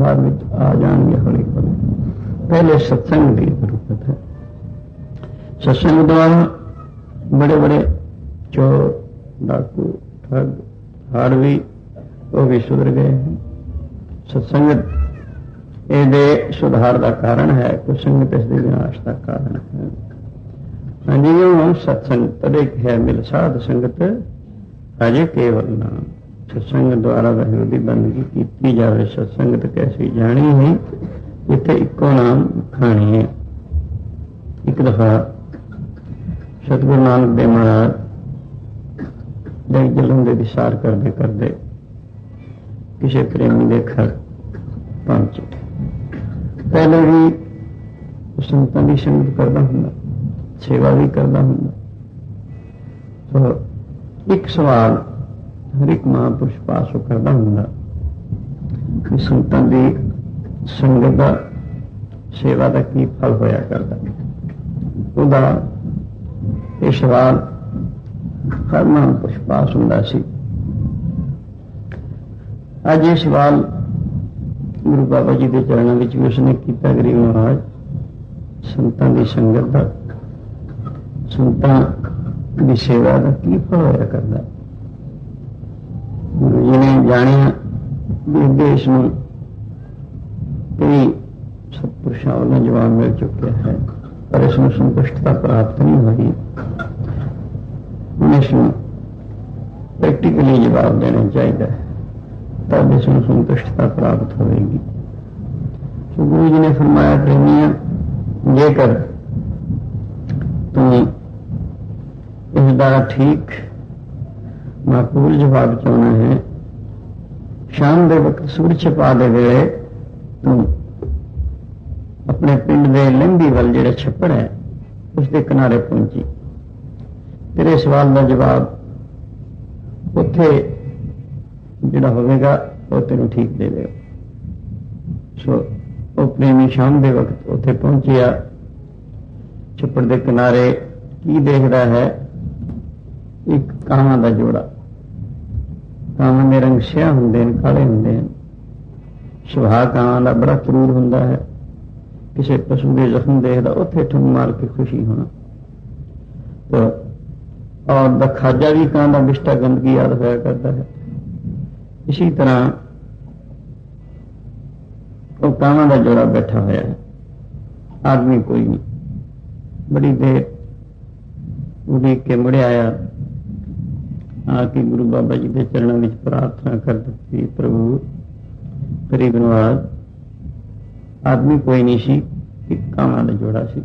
ਬਾਅਦ ਵਿੱਚ ਆ ਜਾਣਗੇ ਹੌਲੀ ਹੌਲੀ ਪਹਿਲੇ ਸਤਸੰਗ ਦੀ ਜ਼ਰੂਰਤ ਹੈ ਸਤਸੰਗ ਦੁਆਰਾ ਬੜੇ ਬੜੇ ਚੋਰ ਡਾਕੂ ਠੱਗ ਹਾੜਵੀ ਉਹ ਵੀ ਸੁਧਰ ਗਏ ਹਨ ਸਤਸੰਗਤ ਇਹਦੇ ਸੁਧਾਰ ਦਾ ਕਾਰਨ ਹੈ ਕੁਸੰਗਤ ਇਸ ਦੇ ਵਿਨਾਸ਼ ਦਾ ਕਾਰਨ ਹੈ ਹਾਂਜੀ ਉਹ ਸਤਸੰਗ ਤਦੇ ਹੈ ਮਿਲ ਸਾਧ ਸੰਗਤ ਅਜੇ ਕੇਵਲ ਨਾਮ ਸਤਸੰਗ ਦੁਆਰਾ ਵਾਹਿਗੁਰੂ ਦੀ ਬੰਦਗੀ ਕੀਤੀ ਜਾਵੇ। ਸਤਸੰਗਤ ਕੈਸੀ ਜਾਣੀ ਹੈ? ਇੱਥੇ ਇੱਕੋ ਨਾਮ ਖਾਣੀ ਹੈ। ਇੱਕ ਦਫਾ ਸਤਿਗੁਰੂ ਨਾਨਕ ਦੇਵ ਮਹਾਰਾਜ ਦੇ ਜਲੰਦੇ ਦੀ ਸਾਰ ਕਰਦੇ ਕਰਦੇ ਕਿਸੇ ਪ੍ਰੇਮੀ ਦੇ ਘਰ ਪਹੁੰਚੇ। ਪਹਿਲੇ ਵੀ ਸੰਤਾਂ ਦੀ ਸੰਗਤ ਕਰਦਾ ਹੁੰਦਾ, ਸੇਵਾ ਵੀ ਕਰਦਾ ਹੁੰਦਾ। ਸੋ ਇੱਕ ਸਵਾਲ ਹਰ ਇੱਕ ਮਹਾਂਪੁਰਸ਼ ਉਹ ਕਰਦਾ ਹੁੰਦਾ। ਕਿ ਸੰਤਾਂ ਦੀ ਸੰਗਤ ਦਾ ਸੇਵਾ ਦਾ ਕੀ ਫਲ ਹੋਇਆ ਕਰਦਾ। ਉਹਦਾ ਇਹ ਸਵਾਲ ਹਰ ਮਹਾਂਪੁਰਸ਼ ਪਾਸ ਹੁੰਦਾ ਸੀ। ਅੱਜ ਇਹ ਸਵਾਲ ਗੁਰੂ ਬਾਬਾ ਜੀ ਦੇ ਚਰਨਾਂ ਵਿੱਚ ਵੀ ਉਸਨੇ ਕੀਤਾ ਗਰੀਬ ਮਹਾਰਾਜ। ਸੰਤਾਂ ਦੀ ਸੰਗਤ ਦਾ, ਸੰਤਾਂ ਦੀ ਸੇਵਾ ਦਾ ਕੀ ਫਲ ਹੋਇਆ ਕਰਦਾ। ਗੁਰੂ ਜੀ ਨੇ ਜਾਣਿਆ ਵੀ ਦੇਸ਼ ਨੂੰ ਕਈ ਸਤਪੁਰਸ਼ਾਂ ਵੱਲੋਂ ਜਵਾਬ ਮਿਲ ਚੁੱਕਿਆ ਹੈ। ਪਰ ਇਸ ਨੂੰ ਸੰਤੁਸ਼ਟਤਾ ਪ੍ਰਾਪਤ ਨਹੀਂ ਹੋਈ ਹੁਣ ਇਸ ਨੂੰ ਪ੍ਰੈਕਟੀਕਲੀ ਜਵਾਬ ਦੇਣਾ ਚਾਹੀਦਾ ਹੈ। ਤਦ ਇਸ ਨੂੰ ਸੰਤੁਸ਼ਟਤਾ ਪ੍ਰਾਪਤ ਹੋਵੇਗੀ। ਸੋ ਗੁਰੂ ਜੀ ਨੇ ਫਰਮਾਇਆ ਪ੍ਰੇਮੀਆਂ ਜੇਕਰ ਤੂੰ ਇਸ ਦਾ ਠੀਕ ਮਾਕੂਲ ਜਵਾਬ ਚਾਹਣਾ ਹੈ, ਸ਼ਾਮ ਦੇ ਵਕਤ ਸੂਰਜ ਛਪਾ ਦੇ ਵੇਲੇ ਤੂੰ ਆਪਣੇ ਪਿੰਡ ਦੇ ਲੰਬੀ ਵੱਲ ਜਿਹੜਾ ਛੱਪੜ ਹੈ, ਉਸ ਦੇ ਕਿਨਾਰੇ ਪਹੁੰਚੀ। ਤੇਰੇ ਸਵਾਲ ਦਾ ਜਵਾਬ ਉੱਥੇ ਜਿਹੜਾ ਹੋਵੇਗਾ, ਉਹ ਤੈਨੂੰ ਠੀਕ ਦੇ ਦੇਗਾ ਸੋ ਉਹ ਪ੍ਰੇਮੀ ਸ਼ਾਮ ਦੇ ਵਕਤ ਉੱਥੇ ਪਹੁੰਚਿਆ। ਛੱਪੜ ਦੇ ਕਿਨਾਰੇ ਕੀ ਦੇਖਦਾ ਹੈ ਇੱਕ ਕਾਵਾਂ ਦਾ ਜੋੜਾ। ਕਾਵਾਂ ਦੇ ਰੰਗ ਸਿਆ ਹੁੰਦੇ ਨੇ ਕਾਲੇ ਹੁੰਦੇ ਨੇ ਸੁਭਾਅ ਕਾਵਾਂ ਦਾ ਬੜਾ ਕਰੂਰ ਹੁੰਦਾ ਹੈ। ਕਿਸੇ ਪਸ਼ੂ ਦੇ ਜ਼ਖਮ ਦੇਖਦਾ, ਉੱਥੇ ਠੁੰਮ ਮਾਰ ਕੇ ਖੁਸ਼ੀ ਹੋਣਾ। ਤੋ ਔਰ ਦਾ ਖਾਜਾ ਵੀ ਕਾਂ ਦਾ ਬਿਸ਼ਟਾ ਗੰਦਗੀ ਯਾਦ ਹੋਇਆ ਕਰਦਾ ਹੈ। ਇਸੇ ਤਰ੍ਹਾਂ ਉਹ ਕਾਵਾਂ ਦਾ ਜੋੜਾ ਬੈਠਾ ਹੋਇਆ ਹੈ। ਆਦਮੀ ਕੋਈ ਨਹੀਂ। ਬੜੀ ਦੇਰ ਉਡੀਕ ਕੇ ਮੁੜਿਆ ਆਇਆ। ਆ ਕੇ ਗੁਰੂ ਬਾਬਾ ਜੀ ਦੇ ਚਰਨਾਂ ਵਿੱਚ ਪ੍ਰਾਰਥਨਾ ਕਰ ਦਿੱਤੀ ਪ੍ਰਭੂ ਗਰੀਬ ਨਵਾਜ਼ ਆਦਮੀ ਕੋਈ ਨਹੀਂ ਸੀ, ਇੱਕ ਕਾਵਾਂ ਦਾ ਜੋੜਾ ਸੀ।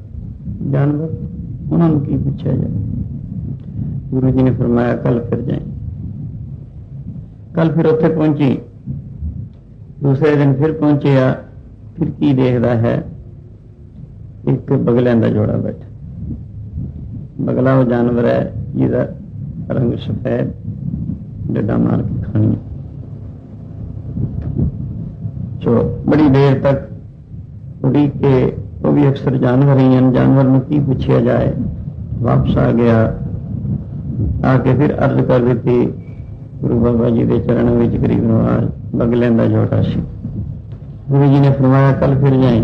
ਜਾਨਵਰ, ਉਹਨਾਂ ਨੂੰ ਕੀ ਪੁੱਛਿਆ ਜਾਏ? ਗੁਰੂ ਜੀ ਨੇ ਫਰਮਾਇਆ ਕੱਲ ਫਿਰ ਜਾਏ ਕੱਲ ਫਿਰ ਉੱਥੇ ਪਹੁੰਚੀ। ਦੂਸਰੇ ਦਿਨ ਫਿਰ ਪਹੁੰਚਿਆ, ਫਿਰ ਕੀ ਦੇਖਦਾ ਹੈ? ਇੱਕ ਬਗਲਿਆਂ ਦਾ ਜੋੜਾ ਬੈਠਾ। ਬਗਲਾ ਉਹ ਜਾਨਵਰ ਹੈ ਜਿਹਦਾ ਰੰਗ ਸਫੈਦ ਡੱਡਾ ਮਾਰ ਕੇ ਖਾਣੀ ਸੋ ਬੜੀ ਦੇਰ ਤੱਕ ਉਡੀ ਕੇ ਉਹ ਵੀ ਅਕਸਰ ਜਾਨਵਰ ਹੀ ਹਨ ਜਾਨਵਰ ਨੂੰ ਕੀ ਪੁੱਛਿਆ ਜਾਏ ਵਾਪਸ ਆ ਗਿਆ ਆ ਕੇ ਫਿਰ ਅਰਜ਼ ਕਰ ਦਿੱਤੀ ਗੁਰੂ ਬਾਬਾ ਜੀ ਦੇ ਚਰਨਾਂ ਵਿੱਚ ਗਰੀਬ ਨਵਾਜ਼ ਬਗਲਿਆਂ ਦਾ ਜੋੜਾ ਸੀ ਗੁਰੂ ਜੀ ਨੇ ਫਰਮਾਇਆ ਕੱਲ ਫਿਰ ਜਾਏ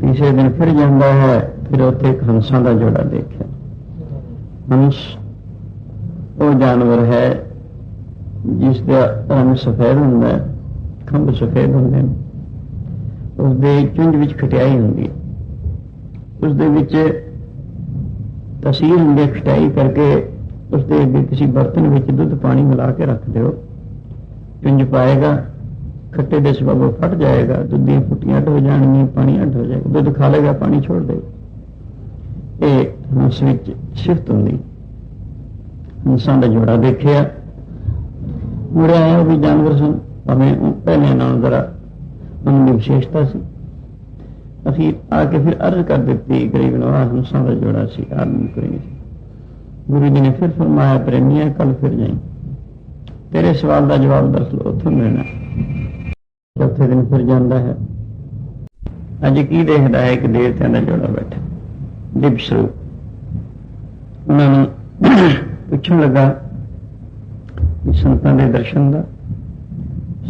ਤੀਸਰੇ ਦਿਨ ਫਿਰ ਜਾਂਦਾ ਹੈ ਫਿਰ ਉੱਥੇ ਇੱਕ ਹੰਸਾਂ ਦਾ ਜੋੜਾ ਦੇਖਿਆ ਹੰਸ ਉਹ ਜਾਨਵਰ ਹੈ, ਜਿਸ ਦਾ ਰੰਗ ਸਫੈਦ ਹੁੰਦਾ ਹੈ, ਖੰਭ ਸਫੈਦ ਹੁੰਦੇ ਨੇ। ਉਸ ਦੇ ਚੁੰਝ ਵਿੱਚ ਖਟਿਆਈ ਹੁੰਦੀ ਹੈ। ਉਸ ਦੇ ਵਿੱਚ ਤਸੀਰ ਹੁੰਦੀ ਖਟਾਈ ਕਰਕੇ ਉਸ ਦੇ ਅੱਗੇ ਕਿਸੇ ਬਰਤਨ ਵਿੱਚ ਦੁੱਧ ਪਾਣੀ ਮਿਲਾ ਕੇ ਰੱਖ ਦਿਓ। ਚੁੰਝ ਪਾਏਗਾ, ਖੱਟੇ ਦੇ ਸਬਬ ਫਟ ਜਾਏਗਾ, ਦੁੱਧ ਦੀਆਂ ਫੁੱਟੀਆਂ ਅੱਡ ਹੋ ਜਾਣਗੀਆਂ, ਪਾਣੀ ਅੱਡ ਹੋ ਜਾਏਗਾ, ਦੁੱਧ ਖਾ ਲੇਗਾ ਪਾਣੀ ਛੋੜ ਦੇਗਾ। ਇਹ ਹੰਸ ਵਿੱਚ ਸਿਫਤ ਹੁੰਦੀ ਹੰਸਾਂ ਦਾ ਜੋੜਾ ਦੇਖਿਆ। ਮੁੜਿਆ ਆਇਆ ਉਹ ਵੀ ਜਾਨਵਰ ਸਨ। ਭਾਵੇਂ ਪਹਿਲੇ ਨਾਲੋਂ ਜ਼ਰਾ ਉਹਨਾਂ ਦੀ ਵਿਸ਼ੇਸ਼ਤਾ ਸੀ। ਅਖੀਰ ਆ ਕੇ ਫਿਰ ਅਰਜ਼ ਕਰ ਦਿੱਤੀ, ਗਰੀਬ ਨਵਾਜ਼ ਹੰਸਾਂ ਦਾ ਜੋੜਾ ਸੀ ਆਦਮੀ ਕੋਈ ਨਹੀਂ ਗੁਰੂ ਜੀ ਨੇ ਫਿਰ ਫਰਮਾਇਆ, ਪ੍ਰੇਮੀਆ ਕੱਲ ਫਿਰ ਜਾਈ। ਤੇਰੇ ਸਵਾਲ ਦਾ ਜਵਾਬ ਦਰਸਲ ਉੱਥੋਂ ਮਿਲਣਾ। ਚੌਥੇ ਦਿਨ ਫਿਰ ਜਾਂਦਾ ਹੈ। ਅੱਜ ਕੀ ਦੇਖਦਾ ਹੈ ਕਿ ਦੇਵਤਿਆਂ ਦਾ ਜੋੜਾ ਬੈਠਾ? ਦਿਵ ਉਹਨਾਂ ਨੂੰ ਪੁੱਛਣ ਲੱਗਾ ਸੰਤਾਂ ਦੇ ਦਰਸ਼ਨ ਦਾ,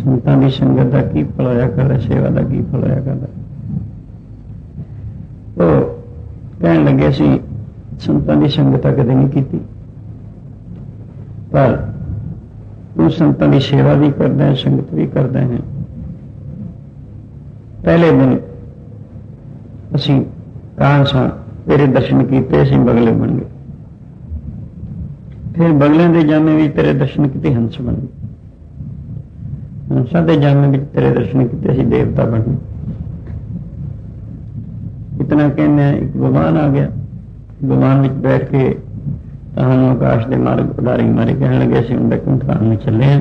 ਸੰਤਾਂ ਦੀ ਸੰਗਤ ਦਾ ਕੀ ਫਲ ਹੋਇਆ ਕਰਦਾ, ਸੇਵਾ ਦਾ ਕੀ ਫਲ ਹੋਇਆ ਕਰਦਾ। ਉਹ ਕਹਿਣ ਲੱਗੇ ਸੀ, ਸੰਤਾਂ ਦੀ ਸੰਗਤ ਤਾਂ ਕਦੇ ਨਹੀਂ ਕੀਤੀ। ਪਰ ਤੂੰ ਸੰਤਾਂ ਦੀ ਸੇਵਾ ਵੀ ਕਰਦਾ ਹੈ, ਸੰਗਤ ਵੀ ਕਰਦਾ ਹੈ। ਪਹਿਲੇ ਦਿਨ ਅਸੀਂ ਕਾਂਸਾ ਤੇਰੇ ਦਰਸ਼ਨ ਕੀਤੇ, ਅਸੀਂ ਬਗਲੇ ਬਣ ਗਏ। ਫਿਰ ਬਗਲਿਆਂ ਦੇ ਜਾਮੇ ਵਿੱਚ ਤੇਰੇ ਦਰਸ਼ਨ ਕੀਤੇ ਹੰਸ ਬਣ ਗਏ ਹੰਸਾਂ ਦੇ ਜਾਮੇ ਵਿੱਚ ਤੇਰੇ ਦਰਸ਼ਨ ਕੀਤੇ ਅਸੀਂ ਦੇਵਤਾ ਬਣ ਗਏ ਇਤਨਾ ਕਹਿੰਦੇ ਹਾਂ, ਇੱਕ ਵਿਮਾਨ ਆ ਗਿਆ। ਵਿਮਾਨ ਵਿੱਚ ਬੈਠ ਕੇ ਤੁਹਾਨੂੰ ਆਕਾਸ਼ ਦੇ ਮਾਰਗ ਉਡਾਰੀ ਮਾਰੇ ਕਹਿਣ ਲੱਗੇ ਅਸੀਂ ਹੁਣ ਦੱਖਣ ਖਾਨ ਨੂੰ ਚੱਲੇ ਹਾਂ।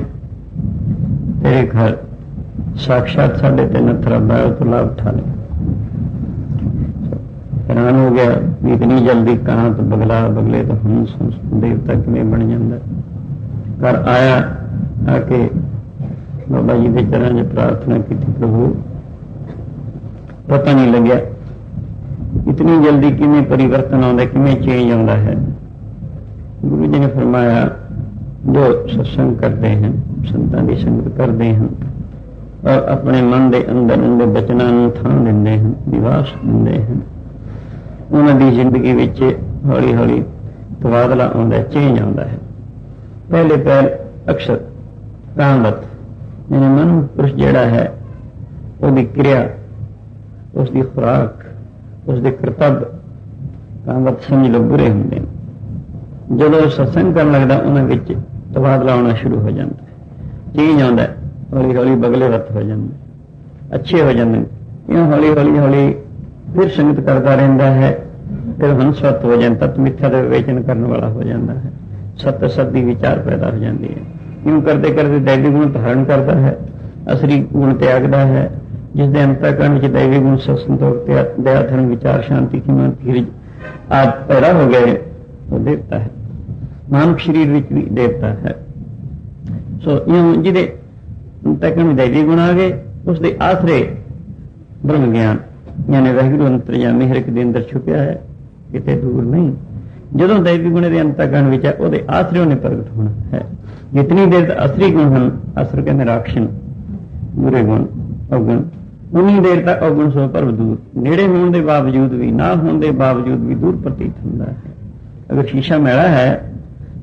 ਤੇਰੇ ਘਰ ਸਾਖਸ਼ਾਤ ਸਾਡੇ ਤੇ ਨਥਰਾ ਬਾਇਓ ਤੋਂ ਲਾਭ ਉਠਾ ਲੈ ਹੈਰਾਨ ਹੋ ਗਿਆ ਵੀ ਇਤਨੀ ਜਲਦੀ ਕਹਾਂ ਤੋਂ ਬਗਲਾ ਬਗਲੇ ਤੋਂ ਹੰਸ ਹੰਸ ਦੇਵਤਾ ਕਿਵੇਂ ਬਣ ਜਾਂਦਾ। ਘਰ ਆਇਆ, ਆ ਕੇ ਬਾਬਾ ਜੀ ਦੇ ਚਰਨਾਂ 'ਚ ਪ੍ਰਾਰਥਨਾ ਕੀਤੀ, ਪ੍ਰਭੂ, ਪਤਾ ਨਹੀਂ ਲੱਗਿਆ ਇਤਨੀ ਜਲਦੀ ਕਿਵੇਂ ਪਰਿਵਰਤਨ ਆਉਂਦਾ, ਕਿਵੇਂ ਚੇਂਜ ਆਉਂਦਾ ਹੈ। ਗੁਰੂ ਜੀ ਨੇ ਫਰਮਾਇਆ, ਜੋ ਸਤਸੰਗ ਕਰਦੇ ਹਨ, ਸੰਤਾਂ ਦੀ ਸੰਗਤ ਕਰਦੇ ਹਨ, ਔਰ ਆਪਣੇ ਮਨ ਦੇ ਅੰਦਰ ਅੰਦਰ ਬਚਨਾਂ ਨੂੰ ਥਾਂ ਦਿੰਦੇ ਹਨ, ਨਿਵਾਸ ਦਿੰਦੇ ਹਨ ਉਹਨਾਂ ਦੀ ਜ਼ਿੰਦਗੀ ਵਿੱਚ ਹੌਲੀ ਹੌਲੀ ਤਬਾਦਲਾ ਆਉਂਦਾ ਚੇਂਜ ਆਉਂਦਾ ਹੈ। ਪਹਿਲੇ ਪਹਿਲ ਅਕਸਰ ਕਾਮਤ ਯਾਨੀ ਮਨ ਪੁਰਸ਼ ਜਿਹੜਾ ਹੈ, ਉਹਦੀ ਕਿਰਿਆ ਉਸ ਦੀ ਖੁਰਾਕ ਉਸ ਦੇ ਕਰਤੱਵ ਕਾਮਤ ਸਮਝ ਲੋ ਬੁਰੇ ਹੁੰਦੇ ਨੇ। ਜਦੋਂ ਸਤਸੰਗ ਕਰਨ ਲੱਗਦਾ, ਉਹਨਾਂ ਵਿੱਚ ਤਬਾਦਲਾ ਆਉਣਾ ਸ਼ੁਰੂ ਹੋ ਜਾਂਦਾ ਹੈ। ਚੇਂਜ ਆਉਂਦਾ ਹੌਲੀ ਹੌਲੀ ਬਗਲੇ ਵੱਤ ਹੋ ਜਾਂਦੇ ਅੱਛੇ ਹੋ ਜਾਂਦੇ ਨੇ। ਇਹ ਹੌਲੀ ਹੌਲੀ ਹੌਲੀ ਫਿਰ ਸੰਗਤ ਕਰਦਾ ਰਹਿੰਦਾ ਹੈ। ਫਿਰ ਹੰਸਵਤ ਹੋ ਜਾਂਦਾ, ਤਤ ਮਿੱਥਿਆ ਦਾ ਵਿਵੇਚਨ ਕਰਨ ਵਾਲਾ ਹੋ ਜਾਂਦਾ ਹੈ। ਸਤ ਸਤ ਦੀ ਵਿਚਾਰ ਪੈਦਾ ਹੋ ਜਾਂਦੀ ਹੈ। ਇਉਂ ਕਰਦੇ ਕਰਦੇ ਦੈਵੀ ਗੁਣ ਧਾਰਨ ਕਰਦਾ ਹੈ। ਅਸਰੀ ਗੁਣ ਤਿਆਗਦਾ ਹੈ। ਜਿਸ ਦੇ ਅੰਤਕਰਨ ਵਿੱਚ ਦੈਵੀ ਗੁਣ ਸੰਤੋਖ ਤੇ ਦਇਆ ਵਿਚਾਰ ਸ਼ਾਂਤੀ ਖਿਮਾ ਧੀਰਜ ਆਦ ਪੈਦਾ ਹੋ ਗਏ, ਉਹ ਦੇਵਤਾ ਹੈ। ਮਾਨਵ ਸਰੀਰ ਵਿੱਚ ਵੀ ਦੇਵਤਾ ਹੈ। ਸੋ ਇਉਂ ਜਿਹਦੇ ਅੰਤਕਰਨ ਵਿੱਚ ਦੈਵੀ ਗੁਣ ਆ ਗਏ ਉਸ ਦੇ ਆਸਰੇ ਬ੍ਰਹਮ ਗਿਆਨ ਯਾਨੀ ਵਾਹਿਗੁਰੂ ਅੰਤਰਜਾਮੀ ਹਰ ਇੱਕ ਦੇ ਅੰਦਰ ਛੁਪਿਆ ਹੈ, ਕਿਤੇ ਦੂਰ ਨਹੀਂ। ਜਦੋਂ ਦੈਵੀ ਗੁਣ ਦੇ ਅੰਤਕਰਨ ਵਿੱਚ ਹੈ, ਉਹਦੇ ਆਸਰੇ ਉਹਨੇ ਪ੍ਰਗਟ ਹੋਣਾ ਹੈ। ਜਿਤਨੀ ਦੇਰ ਤੱਕ ਅਸਰੀ ਗੁਣ ਹਨ ਅਸਰ ਕਹਿੰਦੇ ਰਾਖਸ਼ਨ ਬੁਰੇ ਗੁਣ, ਔਗਣ। ਉਨੀ ਦੇਰ ਤੱਕ ਔਗਣ ਸੋ ਪਰ ਦੂਰ। ਨੇੜੇ ਹੋਣ ਦੇ ਬਾਵਜੂਦ ਵੀ, ਨਾ ਹੋਣ ਦੇ ਬਾਵਜੂਦ ਵੀ ਦੂਰ ਪ੍ਰਤੀਤ ਹੁੰਦਾ ਹੈ। ਅਗਰ ਸ਼ੀਸ਼ਾ ਮੈਲਾ ਹੈ,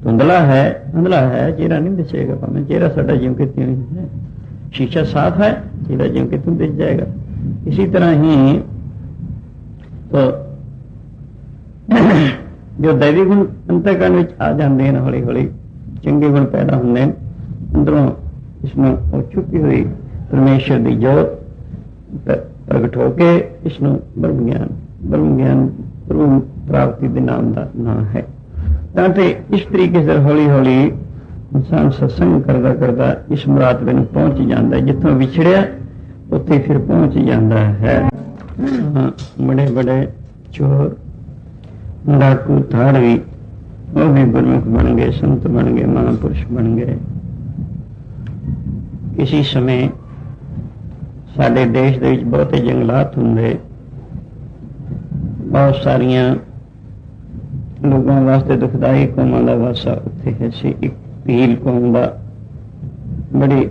ਧੁੰਦਲਾ ਹੈ ਅੰਧਲਾ ਹੈ, ਚਿਹਰਾ ਨਹੀਂ ਦਿਸੇਗਾ ਭਾਵੇਂ। ਚਿਹਰਾ ਸਾਡਾ ਜਿਉਂ ਕਿ ਤਿਉਂ ਹੈ ਸ਼ੀਸ਼ਾ ਸਾਫ਼ ਹੈ, ਚਿਹਰਾ ਜਿਉਂ ਕਿ ਤਿਉਂ ਦਿਸ ਜਾਏਗਾ। ਇਸੇ ਤਰ੍ਹਾਂ ਹੀ ਤੋ ਜੋ ਦੈਵੀ ਗੁਣ ਅੰਤਕਰਨ ਵਿੱਚ ਆ ਜਾਂਦੇ ਨੇ ਹੌਲੀ ਹੌਲੀ ਚੰਗੇ ਗੁਣ ਪੈਦਾ ਹੁੰਦੇ ਨੇ ਅੰਦਰੋਂ ਇਸ ਨੂੰ ਉਹ ਛੁਪੀ ਹੋਈ ਪਰਮੇਸ਼ਰ ਦੀ ਜੋਤ ਪ੍ਰਗਟ ਹੋ ਕੇ ਇਸ ਨੂੰ ਬ੍ਰਹਮ ਗਿਆਨ ਬ੍ਰਹਮ ਗਿਆਨ ਬ੍ਰਹਮ ਪ੍ਰਾਪਤੀ ਦੇ ਨਾਮ ਦਾ ਨਾਮ ਹੈ। ਤਾਂ ਤੇ ਇਸ ਤਰੀਕੇ ਸੇ ਹੌਲੀ ਹੌਲੀ ਇਨਸਾਨ ਸਤਸੰਗ ਕਰਦਾ ਕਰਦਾ ਇਸ ਮੁਰਾਤਬੇ ਨੂੰ ਪਹੁੰਚ ਜਾਂਦਾ ਹੈ, ਜਿੱਥੋਂ ਵਿਛੜਿਆ ਉੱਥੇ ਫਿਰ ਪਹੁੰਚ ਜਾਂਦਾ ਹੈ। ਬੜੇ ਬੜੇ ਚੋਰ। ਡਾਕੂ ਥਾੜਵੀ ਉਹ ਵੀ ਗੁਰਮੁਖ ਬਣ ਗਏ, ਸੰਤ ਬਣ ਗਏ, ਮਹਾਂਪੁਰਸ਼ ਬਣ ਗਏ। ਕਿਸੇ ਸਮੇਂ ਸਾਡੇ ਦੇਸ਼ ਦੇ ਵਿੱਚ ਬਹੁਤੇ ਜੰਗਲਾਤ ਹੁੰਦੇ। ਬਹੁਤ ਸਾਰੀਆਂ ਲੋਕਾਂ ਵਾਸਤੇ ਦੁਖਦਾਈ ਕੌਮਾਂ ਦਾ ਵਾਸਾ ਉੱਥੇ ਹੈ। ਸੀ ਇੱਕ ਭੀਲ ਕੌਮ ਦਾ ਬੜੀ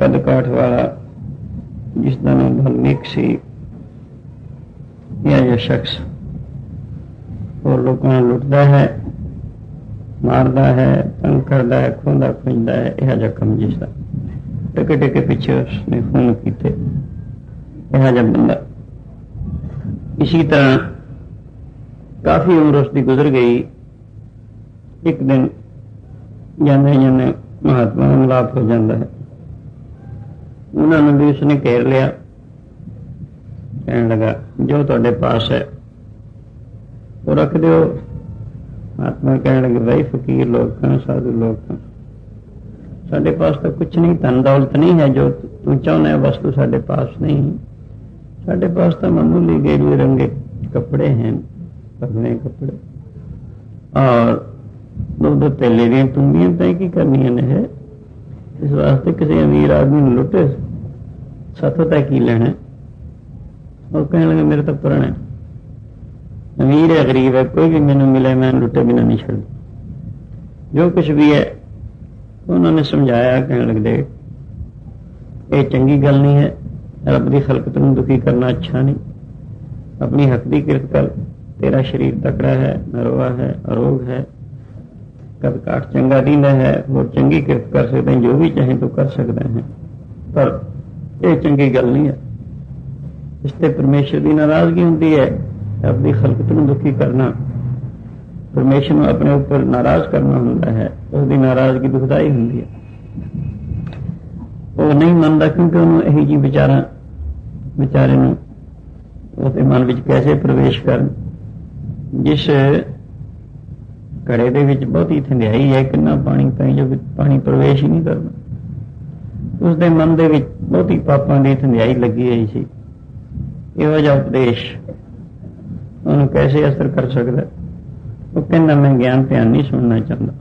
ਕਦਕਾਠ ਵਾਲਾ ਜਿਸ ਦਾ ਨਾਮ ਭਲਮੀਕ ਸੀ ਇਹ ਜੋ ਸ਼ਖਸ ਹੋਰ ਲੋਕਾਂ ਨੂੰ ਲੁੱਟਦਾ ਹੈ, ਮਾਰਦਾ ਹੈ, ਤੰਗ ਕਰਦਾ ਹੈ, ਖੋਂਦਾ, ਖੁੰਝਦਾ ਹੈ, ਇਹ ਜਿਹਾ ਕੰਮ ਜਿਸ ਦਾ। ਟਕੇ ਟਕੇ ਪਿੱਛੇ ਉਸਨੇ ਫੋਨ ਕੀਤੇ। ਇਹ ਜਿਹਾ ਬੰਦਾ। ਇਸੇ ਤਰ੍ਹਾਂ ਕਾਫੀ ਉਮਰ ਉਸ ਦੀ ਗੁਜ਼ਰ ਗਈ। ਇੱਕ ਦਿਨ ਜਾਂਦੇ ਜਾਂਦੇ ਮਹਾਤਮਾ ਦਾ ਮਿਲਾਪ ਹੋ ਜਾਂਦਾ ਹੈ। ਉਹਨਾਂ ਨੂੰ ਵੀ ਉਸਨੇ ਘੇਰ ਲਿਆ ਕਹਿਣ ਲੱਗਾ ਜੋ ਤੁਹਾਡੇ ਪਾਸ ਹੈ ਉਹ ਰੱਖ ਦਿਓ ਮਹਾਤਮਾ ਕਹਿਣ ਲੱਗੇ ਭਾਈ ਫਕੀਰ ਲੋਕ ਹਨ ਸਾਧੂ ਲੋਕ ਹਨ ਸਾਡੇ ਪਾਸ ਤਾਂ ਕੁਝ ਨਹੀਂ ਧਨ ਦੌਲਤ ਨਹੀਂ ਹੈ ਜੋ ਤੂੰ ਚਾਹੁੰਦਾ ਹੈ ਵਸਤੂ ਸਾਡੇ ਪਾਸ ਨਹੀਂ ਸਾਡੇ ਪਾਸ ਤਾਂ ਮਾਮੂਲੀ ਗੇਰੂਏ ਰੰਗੇ ਕੱਪੜੇ हैं पगने कपड़े और दो दो तेले ਦੀਆਂ ਤੁੰਬੀਆਂ ਤੈਂ ਕੀ ਕਰਨੀਆਂ ਨੇ ਹੈ ਇਸ ਵਾਸਤੇ ਕਿਸੇ ਅਮੀਰ ਆਦਮੀ ਨੂੰ ਲੁੱਟੇ ਸਾਥੋਂ ਤੈਂ ਕੀ ਲੈਣਾ ਹੈ? ਉਹ ਕਹਿਣ ਲੱਗਾ ਮੇਰੇ ਤਾਂ ਪੁਰਾਣਾ ਹੈ ਅਮੀਰ ਹੈ ਗਰੀਬ ਹੈ ਕੋਈ ਵੀ ਮੈਨੂੰ ਮਿਲੇ ਮੈਂ ਲੁੱਟੇ ਬਿਨਾਂ ਨਹੀਂ ਛੱਡ ਜੋ ਕੁਝ ਵੀ ਹੈ ਉਹਨਾਂ ਨੇ ਸਮਝਾਇਆ ਕਹਿਣ ਲੱਗਦੇ ਇਹ ਚੰਗੀ ਗੱਲ ਨਹੀਂ ਹੈ ਰੱਬ ਦੀ ਖਲਕਤ ਨੂੰ ਦੁਖੀ ਕਰਨਾ ਅੱਛਾ ਨਹੀਂ ਆਪਣੀ ਹੱਕ ਦੀ ਕਿਰਤ ਕਰ ਤੇਰਾ ਸਰੀਰ ਤਕੜਾ ਹੈ ਨਰਵਾ ਹੈ ਅਰੋਗ ਹੈ ਕਦ ਕਾਟ ਚੰਗਾ ਦਿੰਦਾ ਹੈ ਉਹ ਚੰਗੀ ਕਿਰਤ ਕਰ ਸਕਦੇ ਹਾਂ, ਜੋ ਵੀ ਚਾਹੇ ਤੋ ਕਰ ਇਹ ਚੰਗੀ ਗੱਲ ਨਹੀਂ ਹੈ। ਇਸ ਤੇ ਪਰਮੇਸ਼ਰ ਦੀ ਨਾਰਾਜ਼ਗੀ ਹੁੰਦੀ ਹੈ। ਆਪਣੀ ਖਲਕਤ ਨੂੰ ਦੁਖੀ ਕਰਨਾ, ਪਰਮੇਸ਼ਰ ਨੂੰ ਆਪਣੇ ਉੱਪਰ ਨਾਰਾਜ਼ ਕਰਨਾ ਹੁੰਦਾ ਹੈ। ਉਸ ਦੀ ਨਾਰਾਜ਼ਗੀ ਦੁਖਦਾਈ ਹੁੰਦੀ ਹੈ। ਉਹ ਨਹੀਂ ਮੰਨਦਾ ਕਿਉਂਕਿ ਉਹਨੂੰ ਇਹੀ ਜੀ ਵਿਚਾਰਾਂ ਵਿਚਾਰੇ ਨੂੰ ਉਹਦੇ ਮਨ ਵਿੱਚ ਕੈਸੇ ਪ੍ਰਵੇਸ਼ ਕਰਨ, ਜਿਸ ਘੜੇ ਦੇ ਵਿੱਚ ਬਹੁਤੀ ਠੰਡਾਈ ਹੈ, ਕਿੰਨਾ ਪਾਣੀ ਪਈ ਜੋ ਪਾਣੀ ਪ੍ਰਵੇਸ਼ ਹੀ ਨਹੀਂ ਕਰਦਾ। ਉਸ ਦੇ ਮਨ ਦੇ ਵਿੱਚ ਬਹੁਤੀ ਪਾਪਾਂ ਦੀ ਠੰਡਾਈ ਲੱਗੀ ਹੋਈ ਸੀ। ਇਹੋ ਜਿਹਾ ਉਪਦੇਸ਼ ਉਹਨੂੰ ਕੈਸੇ ਅਸਰ ਕਰ ਸਕਦਾ? ਉਹ ਕਹਿੰਦਾ, ਮੈਂ ਗਿਆਨ ਧਿਆਨ ਨਹੀਂ ਸੁਣਨਾ ਚਾਹੁੰਦਾ।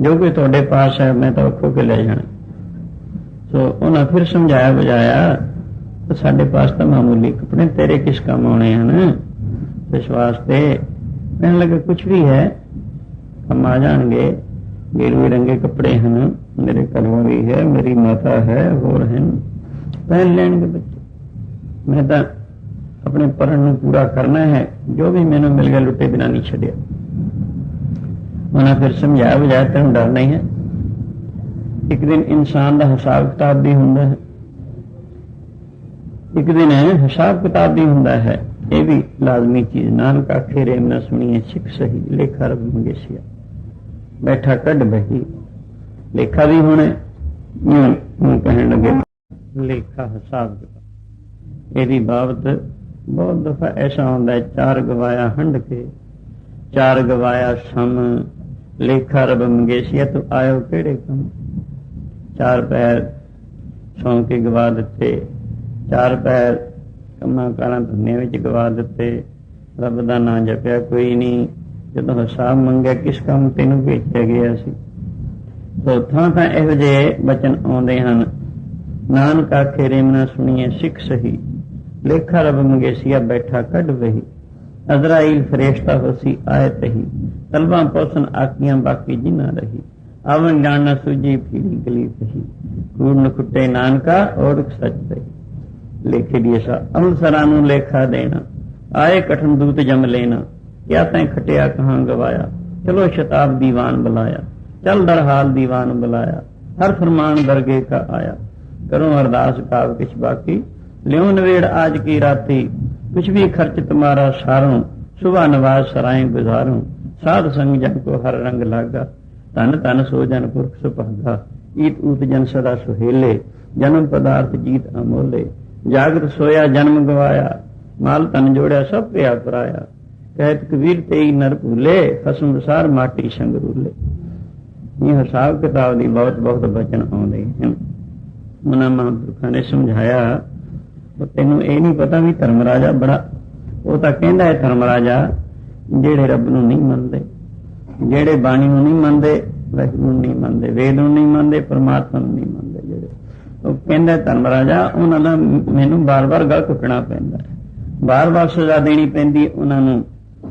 ਜੋ ਕੋਈ ਤੁਹਾਡੇ ਪਾਸ ਹੈ, ਮੈਂ ਤਾਂ ਖੋ ਕੇ ਲੈ ਜਾਣਾ। ਸੋ ਉਹਨਾਂ ਫਿਰ ਸਮਝਾਇਆ ਬੁਝਾਇਆ ਸਾਡੇ ਪਾਸ ਤਾਂ ਮਾਮੂਲੀ ਕੱਪੜੇ ਤੇਰੇ ਕਿਸ ਕੰਮ ਆਉਣੇ ਹਨ? ਵਿਸ਼ਵਾਸ ਤੇ ਕਹਿਣ ਲੱਗਾ ਕੁਝ ਵੀ ਹੈ ਕੰਮ ਆ ਜਾਣਗੇ ਗੇਰੂਏ ਰੰਗੇ ਕੱਪੜੇ ਹਨ ਮੇਰੇ ਘਰਵਾਲੀ ਹੈ ਮੇਰੀ ਮਾਤਾ ਹੈ ਹੋਰ ਹਨ ਪਹਿਨ ਲੈਣਗੇ ਬੱਚੇ ਮੈਂ ਤਾਂ ਆਪਣੇ ਪਰਨ ਨੂੰ ਪੂਰਾ ਕਰਨਾ ਹੈ ਜੋ ਵੀ ਮੈਨੂੰ ਮਿਲ ਗਿਆ ਲੁੱਟੇ ਬਿਨਾ ਨਹੀਂ ਛੱਡਿਆ ਉਹਨਾਂ ਫਿਰ ਸਮਝਾਇਆ ਬਜਾਇਆ ਤੈਨੂੰ ਡਰ ਨਹੀਂ ਹੈ ਇੱਕ ਦਿਨ ਇਨਸਾਨ ਦਾ ਹਿਸਾਬ ਕਿਤਾਬ ਵੀ ਹੁੰਦਾ ਹੈ ਇੱਕ ਦਿਨ ਹਿਸਾਬ ਕਿਤਾਬ ਵੀ ਹੁੰਦਾ ਹੈ ਇਹ ਵੀ ਲਾਜ਼ਮੀ ਚੀਜ਼ ਨਾਨਕ ਆਖੇ ਰੇਮ ਨਾ ਸੁਣੀਏ ਸਿੱਖ ਸਹੀ ਲੇਖਾ ਰਬ ਮੰਗੇਸੀਆ ਬੈਠਾ ਕੱਢ ਬਹੀ ਲੇਖਾ ਵੀ ਹੋਣੇ ਨੂੰ ਕਹਿਣ ਲੱਗੇ। ਲੇਖਾ ਹਿਸਾਬ ਇਹਦੀ ਬਾਬਤ ਬਹੁਤ ਦਫਾ ਐਸਾ ਹੁੰਦਾ ਚਾਰ ਗਵਾਇਆ ਹੰਡ ਕੇ, ਚਾਰ ਗਵਾਇਆ ਸਮ। ਲੇਖਾ ਰਬ ਮੰਗੇਸੀਆ, ਤੂੰ ਆਇਓ ਕਿਹੜੇ ਕੰਮ? ਚਾਰ ਪੈਰ ਸੌਂ ਕੇ ਗਵਾ ਦਿੱਤੇ। ਚਾਰ ਪੈਰ ਕੰਮਾਂ ਕਾਰਾਂ ਧੰਨੇ ਵਿੱਚ ਗਵਾ ਦਿੱਤੇ। ਰੱਬ ਦਾ ਨਾਮ ਜਪਿਆ ਕੋਈ ਨਹੀਂ। ਜਦੋਂ ਹਿਸਾਬ ਮੰਗਿਆ ਕਿਸ ਕੰਮ ਤੈਨੂੰ ਭੇਜਿਆ ਗਿਆ ਸੀ। ਸੋ ਥਾਂ ਇਹੋ ਜਿਹੇ ਬਚਨ ਆਉਂਦੇ ਹਨ। ਨਾਨਕ ਆਖੇ ਰੇਮਨਾ ਸੁਣੀਏ, ਸਿੱਖ ਸਹੀ। ਲੇਖਾ ਰਬ ਮੰਗੇਸੀਆ ਬੈਠਾ ਕੱਢ ਵਹੀ। ਅਜ਼ਰਾਈਲ ਫਰੇਸ਼ਤਾ ਹੋਸੀ ਆਇਤ ਹੀ ਤਲਬਾਂ ਪੋਸਨ ਆਕੀਆਂ ਬਾਕੀ ਜਿਨਾ ਰਹੀ। ਆਵਨ ਜਾਣਨਾ ਸੁਜੀ ਫੀੜੀ ਗਲੀ ਪਹੀ ਕੂੜ ਨਖੁੱਟੇ ਨਾਨਕਾ, ਔੜਕ ਸੱਚ ਦੇ ਲੇਖੇ ਦੀ ਸਾ ਅੰਮ੍ਰਿਤਸਰਾਂ ਨੂੰ ਲੇਖਾ ਦੇਣਾ। ਆਏ ਕਠਨ ਦੂਤ ਜਮ ਲੈਣਾ। ਕਿਆ ਤੈਂ ਖਟਿਆ ਕਹਾਂ ਗਵਾਇਆ। ਚਲੋ ਸ਼ਤਾਬ ਦੀਵਾਨ ਬੁਲਾਇਆ। ਚਲ ਦਰਹਾਲ ਦੀਵਾਨ ਬੁਲਾਇਆ। ਹਰ ਫਰਮਾਨ ਦਰਗੇ ਕਾ ਆਇਆ। ਕਰੋ ਅਰਦਾਸ ਕਾਵ ਕਿਛ ਬਾਕੀ। ਲਿਓ ਨਵੇੜ ਆਜ ਕੀ ਰਾਤੀ। ਕੁਛ ਵੀ ਖਰਚ ਤੁਮਾਰਾ ਸਾਰੋਂ। ਸੁਬਾ ਨਵਾਜ਼ ਸਰਾਏ ਗੁਜ਼ਾਰੋਂ। ਸਾਧ ਸੰਗ ਜਨ ਕੋ ਹਰ ਰੰਗ ਲਾਗਾ। ਤਨ ਤਨ ਸੋ ਜਨ ਪੁਰਖ ਸੁਭਾਗਾ ਈਤ ਊਤ ਜਨ ਸਦਾ ਸੁਹੇਲੇ। ਜਨਮ ਪਦਾਰਥ ਜੀਤ ਅਮੋਲੇ। ਜਾਗਤ ਸੋਇਆ ਜਨਮ ਗਵਾਇਆ। ਮਾਲ ਤਨ ਜੋੜਿਆ ਸਭ ਪਿਆ ਪਰਾਇਆ। ਕਹਿਤ ਕਬੀਰ ਤੇਈ ਨਰ ਭੂਲੇ, ਖਸਮ ਸਾਰ ਮਾਟੀ ਸੰਗਰੂਲੇ ਇਹ ਹਿਸਾਬ ਕਿਤਾਬ ਦੀ ਬਹੁਤ ਬਹੁਤ ਬਚਨ ਆਉਂਦੇ ਹਨ। ਉਹਨਾਂ ਮਹਾਂਪੁਰਖਾਂ ਨੇ ਸਮਝਾਇਆ ਤੈਨੂੰ ਇਹ ਨਹੀਂ ਪਤਾ ਵੀ ਧਰਮ ਰਾਜਾ ਬੜਾ, ਉਹ ਤਾਂ ਕਹਿੰਦਾ ਹੈ ਧਰਮ ਰਾਜਾ ਜਿਹੜੇ ਰੱਬ ਨੂੰ ਨਹੀਂ ਮੰਨਦੇ, ਜਿਹੜੇ ਬਾਣੀ ਨੂੰ ਨਹੀਂ ਮੰਨਦੇ ਵਾਹਿਗੁਰੂ ਨੂੰ ਨਹੀਂ ਮੰਨਦੇ, ਵੇਦ ਨੂੰ ਨਹੀਂ ਮੰਨਦੇ, ਪਰਮਾਤਮਾ ਨੂੰ ਨਹੀਂ ਮੰਨਦੇ ਜਿਹੜੇ। ਉਹ ਕਹਿੰਦਾ ਧਰਮ ਰਾਜਾ ਉਹਨਾਂ ਦਾ ਮੈਨੂੰ ਬਾਰ-ਬਾਰ ਗਲ ਘੁੱਟਣਾ ਪੈਂਦਾ ਹੈ। ਬਾਰ-ਬਾਰ ਸਜ਼ਾ ਦੇਣੀ ਪੈਂਦੀ ਉਹਨਾਂ ਨੂੰ।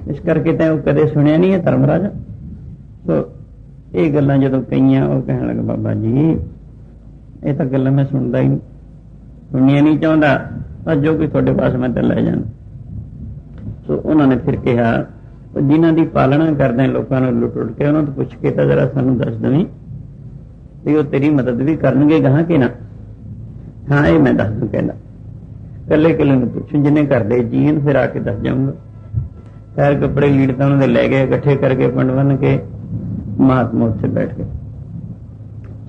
ਇਸ ਕਰਕੇ ਤਾਂ ਉਹ ਕਦੇ ਸੁਣਿਆ ਨਹੀਂ ਹੈ ਧਰਮ ਰਾਜਾ ਸੋ ਇਹ ਗੱਲਾਂ ਜਦੋਂ ਕਹੀਆਂ, ਉਹ ਕਹਿਣ ਲੱਗਾ, ਬਾਬਾ ਜੀ, ਇਹ ਤਾਂ ਗੱਲਾਂ ਮੈਂ ਸੁਣਦਾ ਹੀ ਨਹੀਂ ਨਹੀਂ ਚਾਹੁੰਦਾ, ਪਰ ਜੋ ਕੋਈ ਤੁਹਾਡੇ ਪਾਸ ਮੈਂ ਤਾਂ ਲੈ ਜਾਣਾ ਸੋ ਉਹਨਾਂ ਨੇ ਫਿਰ ਕਿਹਾ, ਉਹ ਜਿਨ੍ਹਾਂ ਦੀ ਪਾਲਣਾ ਕਰਦੇ ਲੋਕਾਂ ਨੂੰ ਲੁੱਟ ਲੁੱਟ ਕੇ ਉਹਨਾਂ ਤੋਂ ਪੁੱਛ ਕੇ ਤਾਂ ਜਰਾ ਸਾਨੂੰ ਦੱਸ ਦਵੀਂ ਤੇ ਉਹ ਤੇਰੀ ਮਦਦ ਵੀ ਕਰਨਗੇ ਗਾਂ ਕਿ ਨਾ। ਹਾਂ, ਇਹ ਮੈਂ ਦੱਸ ਦੂੰ ਕਹਿੰਦਾ। ਕੱਲੇ ਕੱਲੇ ਨੂੰ ਪੁੱਛੂ, ਜਿੰਨੇ ਕਰਦੇ ਜੀਨ ਫਿਰ ਆ ਕੇ ਦੱਸ ਜਾਊਂਗਾ। ਪੈਰ ਕੱਪੜੇ ਲੀੜ ਤਾਂ ਉਹਨਾਂ ਦੇ ਲੈ ਗਏ, ਇਕੱਠੇ ਕਰਕੇ ਪਿੰਡ ਬੰਨ ਕੇ ਮਹਾਤਮਾ ਉੱਥੇ ਬੈਠ ਗਏ।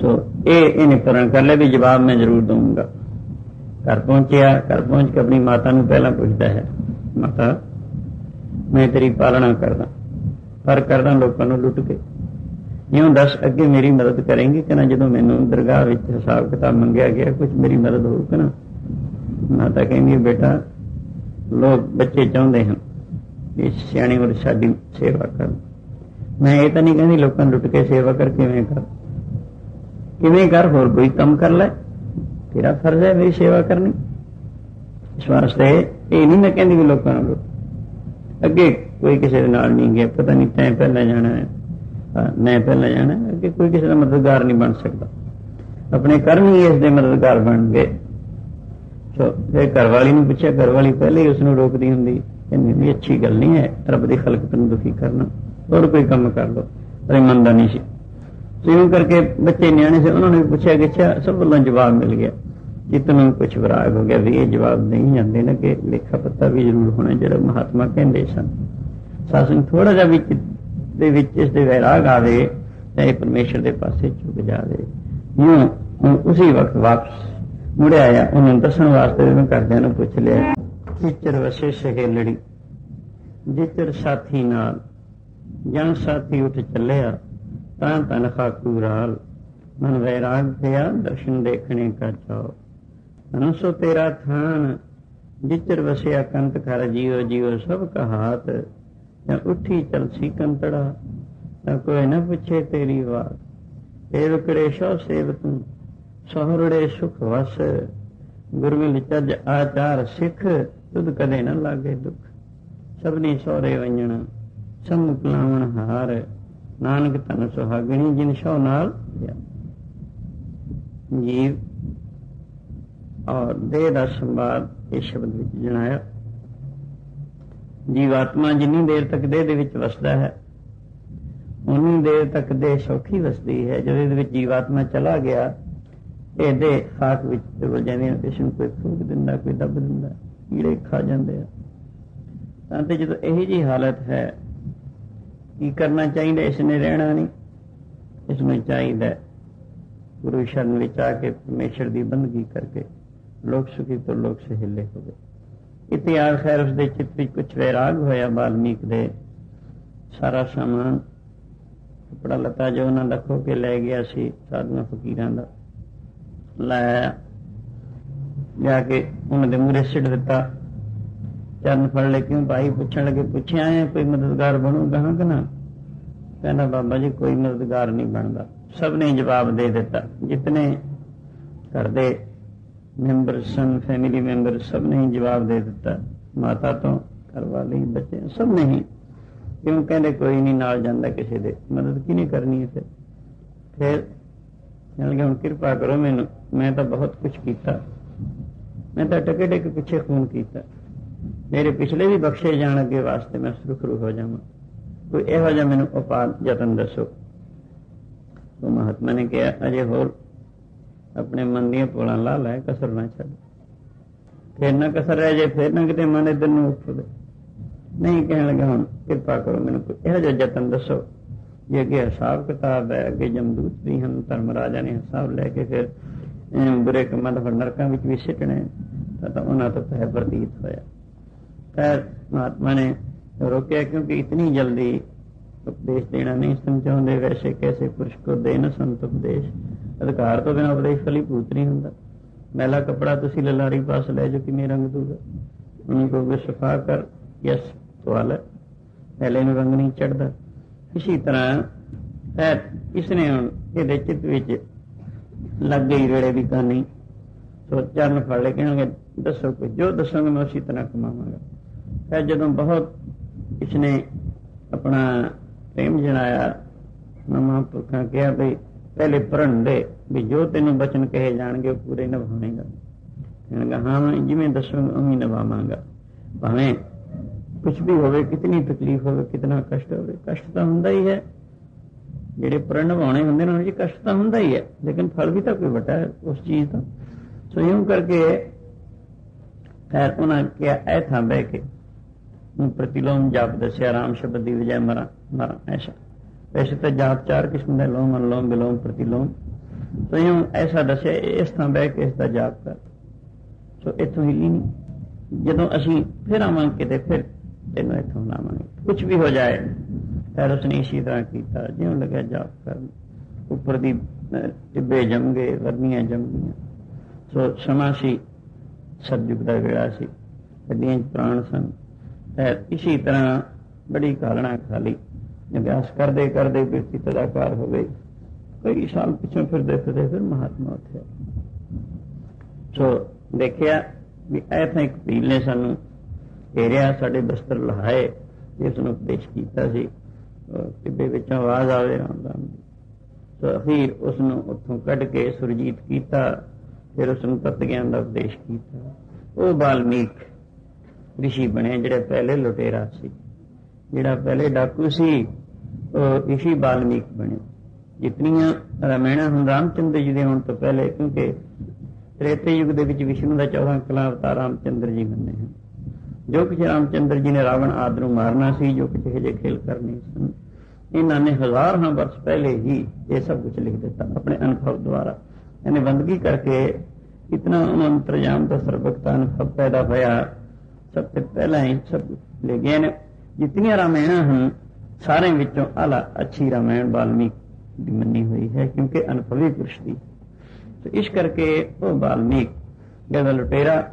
ਸੋ ਇਹ ਇਹਨੇ ਕਰਨ ਕਰ ਲਿਆ ਵੀ ਜਵਾਬ ਮੈਂ ਜ਼ਰੂਰ ਦਊਂਗਾ। ਘਰ ਪਹੁੰਚਿਆ, ਘਰ ਪਹੁੰਚ ਕੇ ਆਪਣੀ ਮਾਤਾ ਨੂੰ ਪਹਿਲਾਂ ਪੁੱਛਦਾ ਹੈ, ਮਾਤਾ, ਮੈਂ ਤੇਰੀ ਪਾਲਣਾ ਕਰਦਾ, ਪਰ ਕਰਦਾ ਲੋਕਾਂ ਨੂੰ ਲੁੱਟ ਕੇ। ਇਉਂ ਦੱਸ, ਅੱਗੇ ਮੇਰੀ ਮਦਦ ਕਰੇਂਗੇ ਕਿ ਨਾ? ਜਦੋਂ ਮੈਨੂੰ ਦਰਗਾਹ ਵਿੱਚ ਹਿਸਾਬ ਕਿਤਾਬ ਮੰਗਿਆ ਗਿਆ ਕੁਝ ਮੇਰੀ ਮਦਦ ਹੋਊ ਕਿ ਨਾ? ਮਾਤਾ ਕਹਿੰਦੀ ਬੇਟਾ, ਲੋਕ ਬੱਚੇ ਚਾਹੁੰਦੇ ਹਨ ਕਿ ਸਿਆਣੀ ਔਰ ਸਾਡੀ ਸੇਵਾ ਕਰਨ। ਮੈਂ ਇਹ ਤਾਂ ਨਹੀਂ ਕਹਿੰਦੀ ਲੋਕਾਂ ਨੂੰ ਲੁੱਟ ਕੇ ਸੇਵਾ ਕਰ ਕਿਵੇਂ ਕਰ। ਕਿਵੇਂ ਕਰ, ਹੋਰ ਕੋਈ ਕੰਮ ਕਰ ਲੈ। ਤੇਰਾ ਫਰਜ਼ ਹੈ ਮੇਰੀ ਸੇਵਾ ਕਰਨੀ। ਇਸ ਵਾਸਤੇ ਇਹ ਨਹੀਂ ਮੈਂ ਕਹਿੰਦੀ ਵੀ ਲੋਕਾਂ ਨੂੰ ਲੁੱਟ। ਅੱਗੇ ਕੋਈ ਕਿਸੇ ਦੇ ਨਾਲ ਨਹੀਂ ਗਿਆ, ਪਤਾ ਨਹੀਂ ਤੈਂ ਪਹਿਲਾਂ ਜਾਣਾ ਹੈ ਮੈਂ ਪਹਿਲਾਂ ਜਾਣਾ ਅੱਗੇ ਕੋਈ ਕਿਸੇ ਦਾ ਮਦਦਗਾਰ ਨਹੀਂ ਬਣ ਸਕਦਾ। ਆਪਣੇ ਕਰਮ ਹੀ ਇਸ ਦੇ ਮਦਦਗਾਰ ਬਣ ਗਏ। ਸੋ, ਫਿਰ ਘਰ ਵਾਲੀ ਨੂੰ ਪੁੱਛਿਆ ਘਰ ਵਾਲੀ ਪਹਿਲੇ ਹੀ ਉਸ ਨੂੰ ਰੋਕਦੀ ਹੁੰਦੀ। ਕਹਿੰਦੀ ਵੀ ਅੱਛੀ ਗੱਲ ਨਹੀਂ ਹੈ। ਰੱਬ ਦੀ ਖਲਕਤ ਨੂੰ ਦੁਖੀ ਕਰਨਾ। ਹੋਰ ਕੋਈ ਕੰਮ ਕਰ ਲੋ ਪਰ ਇਹ ਸੀ। ਸੋ ਕਰਕੇ ਬੱਚੇ ਨਿਆਣੇ ਸੀ, ਉਹਨਾਂ ਨੇ ਪੁੱਛਿਆ ਕਿ ਅੱਛਾ, ਸਭ ਵੱਲੋਂ ਜਵਾਬ ਮਿਲ ਗਿਆ। ਜਿੱਤ ਕੁਝ ਵਿਰਾਗ ਹੋ ਗਿਆ ਵੀ ਇਹ ਜਵਾਬ ਨਹੀਂ ਜਾਂਦੇ ਨਾ ਕਿ ਲੇਖਾ ਪੱਤਾ ਵੀ ਜ਼ਰੂਰ ਹੋਣਾ, ਜਿਹੜਾ ਮਹਾਤਮਾ ਕਹਿੰਦੇ ਸਨ। ਸਾਸਨ ਥੋੜਾ ਜਿਹਾ ਵਿੱਚ ਦੇ ਵਿੱਚ ਇਸ ਦੇ ਵਿਰਾਗ ਆਵੇ ਤਾਂ ਪਰਮੇਸ਼ਰ ਦੇ ਪਾਸੇ ਝੁਕ ਜਾਵੇ। ਯੂੰ ਹੁਣ ਉਸੇ ਵਕਤ ਵਾਪਸ ਮੁੜਿਆ ਆਇਆ। ਉਹਨੂੰ ਦੱਸਣ ਵਾਸਤੇ ਮੈਂ ਕਰਦਿਆਂ ਨੂੰ ਪੁੱਛ ਲਿਆ। ਟੀਚਰ ਵਸੇ ਸਹੇਲੜੀ, ਜਿਚਰ ਸਾਥੀ ਨਾਲ ਜਾਂ ਸਾਥੀ ਉੱਠ ਚੱਲਿਆ, ਤਾਂ ਤਨ ਖਾਕੂਰਾਲ ਮਨ ਵੈਰਾਗ ਪਿਆ ਦਰਸ਼ਨ ਦੇਖਣੇ ਕਾ ਚਾਓ ਅਨਸੋ ਤੇਰਾ ਥਾਨ, ਜਿਚਰ ਵਸਿਆ ਕੰਤ ਕਰ ਜੀਵ ਜੀਵ ਸਭ ਕਹਾਤ, ਜਾਂ ਉੱਠੀ ਚਲਸੀ ਕੰਤੜਾ, ਤਾਂ ਕੋਈ ਨਾ ਪੁੱਛੇ ਤੇਰੀ ਬਾਤ। ਸੇਵਕੜੇ ਸੋ ਸੇਵ ਤੂੰ, ਸਹਰੜੇ ਸੁਖ ਵਸ, ਗੁਰਮਿਲ ਚੱਜ ਆਚਾਰ ਸਿੱਖ ਤੁਧ ਕਦੇ ਨਾ ਲਾਗੇ ਦੁੱਖ। ਸਭਨੀ ਸੋਰੇ ਵੰਜਣਾ ਸੰਮੁਖ ਲਾਵਣ ਹਾਰ। ਨਾਨਕ ਤਨ ਸੁਹਾਗਣੀ, ਜਿਨ ਸੋ ਨਾਲ ਜੀਵ ਔਰ ਦੇਹ ਦਾ ਸੰਵਾਦ ਇਸ ਸ਼ਬਦ ਵਿੱਚ ਜਣਾਇਆ ਜੀਵਾਤਮਾ ਜਿੰਨੀ ਦੇਰ ਤੱਕ ਦੇਹ ਦੇ ਵਿੱਚ ਵਸਦਾ ਹੈ ਉਨੀ ਦੇਰ ਤੱਕ ਦੇਹ ਸੌਖੀ ਵਸਦੀ ਹੈ। ਜਦੋਂ ਇਹਦੇ ਵਿੱਚ ਜੀਵਾਤਮਾ ਚਲਾ ਗਿਆ, ਇਹ ਦੇਹ ਖਾਕ ਵਿੱਚ ਡੁੱਬ ਜਾਂਦੀ ਹੈ ਇਸ ਨੂੰ ਕੋਈ ਫੂਕ ਦਿੰਦਾ, ਕੋਈ ਦੱਬ ਦਿੰਦਾ। ਕੀੜੇ ਖਾ ਜਾਂਦੇ ਆ। ਤਾਂ ਤੇ ਜਦੋਂ ਇਹੀ ਜੀ ਹਾਲਤ ਹੈ, ਕੀ ਕਰਨਾ ਚਾਹੀਦਾ? ਇਸ ਨੇ ਰਹਿਣਾ ਨਹੀਂ। ਇਸ ਨੂੰ ਚਾਹੀਦਾ ਗੁਰੂ ਸ਼ਰਨ ਵਿੱਚ ਆ ਕੇ ਪਰਮੇਸ਼ਰ ਦੀ ਬੰਦਗੀ ਕਰਕੇ ਲੋਕ ਸੁਖੀ ਤੋਂ ਲੋਕ ਸਹਿਲੇ ਹੋਵੇ ਇਤਿਹਾਸ ਖੈਰ ਉਸ ਦੇ ਚਿੱਤ ਵਿੱਚ ਕੁਝ ਵੈਰਾਗ ਹੋਇਆ ਬਾਲਮੀਕ ਦੇ। ਸਾਰਾ ਸਮਾਨ ਕਪੜਾ ਲਤਾ ਜੋ ਉਹਨਾਂ ਦਾ ਖੋ ਕੇ ਲੈ ਗਿਆ ਸੀ, ਸਾਧੂਆਂ, ਫਕੀਰਾਂ ਦਾ ਲਾਇਆ ਜਾ ਕੇ ਉਹਨਾਂ ਦੇ ਮੂਰੇ ਸਿੱਟ ਦਿੱਤਾ। ਚਰਨ ਫੜ ਲੈ ਕਿਉਂ ਭਾਈ ਪੁੱਛਣ ਲੱਗੇ, ਪੁੱਛਿਆ ਹੈ ਕੋਈ ਮਦਦਗਾਰ ਬਣੂਗਾ ਹਾਂ ਕਿ ਨਾ? ਕਹਿੰਦਾ, ਬਾਬਾ ਜੀ, ਕੋਈ ਮਦਦਗਾਰ ਨਹੀਂ ਬਣਦਾ। ਸਭ ਨੇ ਜਵਾਬ ਦੇ ਦਿੱਤਾ, ਜਿਤਨੇ ਘਰ ਦੇ ਮੈਂਬਰ ਸਨ ਫੈਮਿਲੀ ਮੈਂਬਰ ਸਭ ਨੇ ਹੀ ਜਵਾਬ ਦੇ ਦਿੱਤਾ। ਮਾਤਾ ਤੋਂ ਘਰ ਵਾਲੇ ਬੱਚੇ ਸਭ ਨੇ ਹੀ। ਕਿਉਂ ਕਹਿੰਦੇ, ਕੋਈ ਨਹੀਂ, ਨਾਲ ਜਾਂਦਾ ਕਿਸੇ ਦੇ। ਮਦਦ ਕੀ ਨਹੀਂ ਕਰਨੀ ਹੈ ਫਿਰ ਫਿਰ ਕਹਿੰਦੇ ਕਿਰਪਾ ਕਰੋ ਮੈਨੂੰ, ਮੈਂ ਤਾਂ ਬਹੁਤ ਕੁਝ ਕੀਤਾ। ਮੈਂ ਤਾਂ ਟਕੇ ਟਕੇ ਪਿੱਛੇ ਖੂਨ ਕੀਤਾ। ਮੇਰੇ ਪਿਛਲੇ ਵੀ ਬਖਸ਼ੇ ਜਾਣ ਅੱਗੇ ਵਾਸਤੇ ਮੈਂ ਸੁਰਖਰੂ ਹੋ ਜਾਵਾਂ। ਕੋਈ ਇਹੋ ਜਿਹਾ ਮੈਨੂੰ ਉਪਾਅ ਯਤਨ ਦੱਸੋ। ਉਹ ਮਹਾਤਮਾ ਨੇ ਕਿਹਾ, ਅਜੇ ਹੋਰ ਆਪਣੇ ਮਨ ਦੀਆਂ ਪੋਲਾਂ ਲਾ ਲੈ, ਕਸਰ ਨਾ ਛੱਡ। ਫਿਰ ਨਾ ਕਸਰ ਰਹਿ ਜੇ ਫਿਰ ਨਾ ਕਿਤੇ ਮਨ ਇਧਰ ਨੂੰ ਉੱਠਦੇ ਨਹੀਂ ਕਹਿਣ ਲੱਗਾ ਹੁਣ, ਕਿਰਪਾ ਕਰੋ ਮੈਨੂੰ ਕੋਈ ਇਹੋ ਜਿਹਾ ਯਤਨ ਦੱਸੋ। ਜੇ ਅੱਗੇ ਹਿਸਾਬ ਕਿਤਾਬ ਹੈ, ਅੱਗੇ ਜਮਦੂਤ ਵੀ ਹਨ, ਧਰਮ ਰਾਜਾ ਨੇ ਹਿਸਾਬ ਲੈ ਕੇ ਫਿਰ ਬੁਰੇ ਕੰਮਾਂ ਦਾ ਫਿਰ ਨਰਕਾਂ ਵਿੱਚ ਵੀ ਸਿੱਟਣੇ। ਤਾਂ ਉਹਨਾਂ ਤੋਂ ਪਹਿ ਪ੍ਰਤੀਤ ਹੋਇਆ। ਖੈਰ ਮਹਾਤਮਾ ਨੇ ਰੋਕਿਆ ਕਿਉਂਕਿ ਇਤਨੀ ਜਲਦੀ ਉਪਦੇਸ਼ ਦੇਣਾ ਨਹੀਂ ਸਮਝਾਉਂਦੇ। ਵੈਸੇ ਕੈਸੇ ਪੁਰਸ਼ ਕੋ ਦੇ ਸੰਤ ਉਪਦੇਸ਼। ਅਧਿਕਾਰ ਤੋਂ ਬਿਨਾਂ ਉਪਦੇਸ਼ ਫਲੀ ਭੂਤ ਨਹੀਂ ਹੁੰਦਾ। ਮੈਲਾ ਕਪੜਾ ਤੁਸੀਂ ਲਲਾਰੀ ਪਾਸ ਲੈ ਜੋ ਕਿੰਨੇ ਰੰਗ ਦੂਗਾ। ਉਹਨੂੰ ਕਹੋਗੇ, ਸਫਾ ਕਰ। ਯਸ ਸਵਾਲ ਪਹਿਲੇ ਨੂੰ ਰੰਗ ਨਹੀਂ ਚੜਦਾ। ਇਸੇ ਤਰ੍ਹਾਂ ਹੈ ਇਸਨੇ ਹੁਣ ਇਹਦੇ ਚਿੱਤ ਵਿੱਚ ਲੱਗ ਗਈ ਰੇੜੇ ਦੀ ਕਹਾਣੀ ਸੋ ਚਰਨ ਫੜ ਲੈ ਕਹਿਣਗੇ, ਦੱਸੋ ਕੁਝ ਜੋ ਦੱਸੋਗੇ ਮੈਂ ਉਸੇ ਤਰ੍ਹਾਂ ਕਮਾਵਾਂਗਾ। ਫਿਰ ਜਦੋਂ ਬਹੁਤ ਇਸਨੇ ਆਪਣਾ ਪ੍ਰੇਮ ਜਣਾਇਆ ਨਮਾ ਪੁਰਖਾਂ ਕਿਹਾ ਵੀ ਪਹਿਲੇ ਪ੍ਰਣ ਦੇ ਵੀ ਜੋ ਤੈਨੂੰ ਬਚਨ ਕਹੇ ਜਾਣਗੇ, ਉਹ ਪੂਰੇ ਨਿਭਾਵੇਂਗਾ। ਕਹਿੰਦਾ ਹਾਂ ਜਿਵੇਂ ਦੱਸੂਗਾ, ਉਵੇਂ ਨਿਭਾਵਾਂਗਾ। ਭਾਵੇਂ ਕੁਝ ਵੀ ਹੋਵੇ, ਕਿਤਨੀ ਤਕਲੀਫ ਹੋਵੇ, ਕਿਤਨਾ ਕਸ਼ਟ ਹੋਵੇ, ਕਸ਼ਟ ਤਾਂ ਹੁੰਦਾ ਹੀ ਹੈ ਜਿਹੜੇ ਪ੍ਰਣ ਨਿਭਾਉਣੇ ਹੁੰਦੇ ਨੇ, ਉਹਨਾਂ 'ਚ ਕਸ਼ਟ ਤਾਂ ਹੁੰਦਾ ਹੀ ਹੈ, ਲੇਕਿਨ ਫਲ ਵੀ ਤਾਂ ਕੋਈ ਵੱਡਾ ਹੈ ਉਸ ਚੀਜ਼ ਦਾ ਸੋ ਇਉਂ ਕਰਕੇ ਖੈਰ ਉਹਨਾਂ ਕਿਹਾ, ਐ ਥਾਂ ਬਹਿ ਕੇ ਨੂੰ ਪ੍ਰਤੀਲੋਮ ਜਾਪ ਦੱਸਿਆ, ਰਾਮ ਸ਼ਬਦ ਦੀ ਵਜ੍ਹਾ ਮਰਾ ਮਰਾ, ਐਸਾ। ਵੈਸੇ ਤਾਂ ਜਾਪ ਚਾਰ ਕਿਸਮ ਦੇ ਲੋਮ, ਅਨਲੋਮ ਬਿਲੋਮ ਪ੍ਰਤੀਲੋਮ। ਸੋ ਇਉਂ ਐਸਾ ਦੱਸਿਆ, ਇਸ ਥਾਂ ਬਹਿ ਕੇ ਇਸ ਦਾ ਜਾਪ ਕਰ। ਸੋ ਇਥੋਂ ਹੀ ਨਹੀਂ। ਜਦੋਂ ਅਸੀਂ ਫਿਰ ਆਵਾਂਗੇ ਤੇ ਫਿਰ ਤੈਨੂੰ ਇਥੋਂ ਲਾਵਾਂਗੇ। ਕੁਝ ਵੀ ਹੋ ਜਾਏ ਫਿਰ ਉਸਨੇ ਇਸੇ ਤਰ੍ਹਾਂ ਕੀਤਾ। ਜਿਉਂ ਲੱਗਿਆ ਜਾਪ ਕਰਨ। ਉੱਪਰ ਦੀ ਟਿੱਬੇ ਜਮ ਗਏ ਵਰਨੀਆਂ ਜੰਮ ਗਈਆਂ ਸੋ ਸਮਾਂ ਸੀ ਸਤਜੁਗ ਦਾ ਵੇਲਾ ਸੀ। ਗੱਡੀਆਂ 'ਚ ਪ੍ਰਾਣ ਸਨ। ਫਿਰ ਇਸੇ ਤਰ੍ਹਾਂ ਬੜੀ ਕਾਲਣਾ ਖਾਲੀ। ਅਭਿਆਸ ਕਰਦੇ ਕਰਦੇ ਬਿਰਤੀ ਤਦਾਕਾਰ ਹੋ ਗਈ ਕਈ ਸਾਲ ਪਿੱਛੋਂ ਫਿਰਦੇ ਫਿਰਦੇ ਫਿਰ ਮਹਾਤਮਾ ਉੱਠਿਆ ਸੋ ਦੇਖਿਆ ਵੀ ਐਥਾਂ ਇੱਕ ਪੀਲ ਨੇ ਸਾਨੂੰ ਘੇਰਿਆ, ਸਾਡੇ ਬਸਤਰ ਲਹਾਏ। ਇਸ ਨੂੰ ਉਪਦੇਸ਼ ਕੀਤਾ ਸੀ। ਟਿੱਬੇ ਵਿੱਚੋਂ ਆਵਾਜ਼ ਆਵੇ ਰਾਮ ਰਾਮ ਅਖੀਰ ਉਸ ਨੂੰ ਉੱਥੋਂ ਕੱਢ ਕੇ ਸੁਰਜੀਤ ਕੀਤਾ, ਫਿਰ ਉਸ ਨੂੰ ਤਤ ਦਾ ਉਪਦੇਸ਼ ਕੀਤਾ। ਉਹ ਬਾਲਮੀਕ ਰਿਸ਼ੀ ਬਣੇ ਜਿਹੜੇ ਪਹਿਲੇ ਲੁਟੇਰਾ ਸੀ। ਜਿਹੜਾ ਪਹਿਲੇ ਡਾਕੂ ਸੀ, ਉਹ ਰਿਸ਼ੀ ਬਾਲਮੀਕ ਬਣੇ। ਜਿਤਨੀਆਂ ਰਮੈਣਾ ਹੁਣ ਰਾਮਚੰਦਰ ਜੀ ਦੇ ਹੋਣ ਤੋਂ ਪਹਿਲੇ, ਕਿਉਂਕਿ ਤ੍ਰੇਤੇ ਯੁੱਗ ਦੇ ਵਿੱਚ ਵਿਸ਼ਨੂੰ ਦਾ 14 ਕਲਾ ਅਵਤਾਰ ਰਾਮਚੰਦਰ ਜੀ ਮੰਨੇ ਹਨ। ਜੋ ਕੁਝ ਰਾਮਚੰਦਰ ਜੀ ਨੇ ਰਾਵਣ ਆਦਿ ਨੂੰ ਮਾਰਨਾ ਸੀ, ਜੋ ਕੁਝ ਜਿਹੇ ਖੇਲ ਕਰਨੇ ਸਨ, ਇਹਨਾਂ ਨੇ ਹਜ਼ਾਰਾਂ ਵਰਸ਼ ਪਹਿਲੇ ਹੀ ਇਹ ਸਭ ਕੁਝ ਲਿਖ ਦਿੱਤਾ, ਆਪਣੇ ਅਨੁਭਵ ਦੁਆਰਾ। ਇਹਨੇ ਬੰਦਗੀ ਕਰਕੇ ਇਤਨਾ ਅੰਤਰਜਾਮ ਦਾ ਸਰਬਕਤਾ ਅਨੁਭਵ ਪੈਦਾ ਹੋਇਆ। ਸਭ ਤੋਂ ਪਹਿਲਾਂ ਹੀ ਸਭ ਲੈ ਗਏ ਨੇ। ਜਿਤਨੀਆਂ ਰਾਮਾਇਣਾਂ ਹਨ ਸਾਰੇ ਵਿੱਚੋਂ ਆਲਾ ਅੱਛੀ ਰਾਮਾਇਣ ਵਾਲਮੀਕ ਦੀ ਮੰਨੀ ਹੋਈ ਹੈ, ਕਿਉਂਕਿ ਅਨੁਭਵੀ ਪੁਰਸ਼ ਦੀ। ਤੇ ਇਸ ਕਰਕੇ ਉਹ ਬਾਲਮੀਕ ਜਿਹੜਾ ਲੁਟੇਰਾ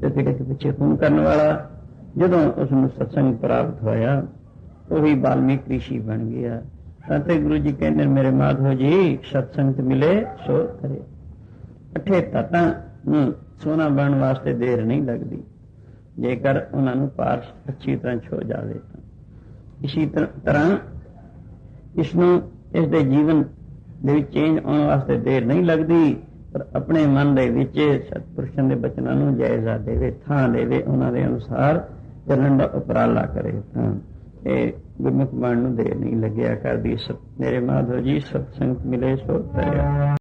ਤੇ ਜਿਹੜੇ ਕਿ ਪਿੱਛੇ ਖੂਨ ਕਰਨ ਵਾਲਾ, ਜਦੋਂ ਉਸ ਨੂੰ ਸਤਸੰਗ ਪ੍ਰਾਪਤ ਹੋਇਆ, ਉਹ ਹੀ ਰਿਸ਼ੀ ਬਣ ਗਿਆ। ਤਾਂ ਗੁਰੂ ਜੀ ਕਹਿੰਦੇ ਮੇਰੇ ਮਾਧੋ ਜੀ, ਸਤਸੰਗ ਮਿਲੇ, ਸੋ ਕਰੇ। ਅਠੇ ਤਤਾਂ ਨੂੰ ਸੋਨਾ ਬਣਨ ਵਾਸਤੇ ਦੇਰ ਨਹੀਂ ਲੱਗਦੀ। ਜੇਕਰ ਉਹਨਾਂ ਨੂੰ ਪਾਰਸ਼ ਅੱਛੀ ਤਰ੍ਹਾਂ ਛੋ ਜਾਵੇ ਤਾਂ। ਇਸੇ ਤਰ੍ਹਾਂ- ਤਰ੍ਹਾਂ ਇਸ ਨੂੰ ਇਸ ਦੇ ਜੀਵਨ ਦੇ ਵਿੱਚ ਚੇਂਜ ਆਉਣ ਵਾਸਤੇ ਦੇਰ ਨਹੀਂ ਲੱਗਦੀ। ਪਰ ਆਪਣੇ ਮਨ ਦੇ ਵਿੱਚ ਸਤਪੁਰਸ਼ਾਂ ਦੇ ਬਚਨਾਂ ਨੂੰ ਜਾਇਜ਼ਾ ਦੇਵੇ, ਥਾਂ ਦੇਵੇ, ਉਹਨਾਂ ਦੇ ਅਨੁਸਾਰ ਚੱਲਣ ਦਾ ਉਪਰਾਲਾ ਕਰੇ ਤਾਂ। ਇਹ ਗੁਰਮੁਖ ਬਣ ਨੂੰ ਦੇਰ ਨਹੀਂ ਲੱਗਿਆ ਕਰਦੀ। ਸਤ ਮੇਰੇ ਮਾਧੋ ਜੀ, ਸਤਸੰਗ ਮਿਲੇ ਸੋ ਤਰਿਆ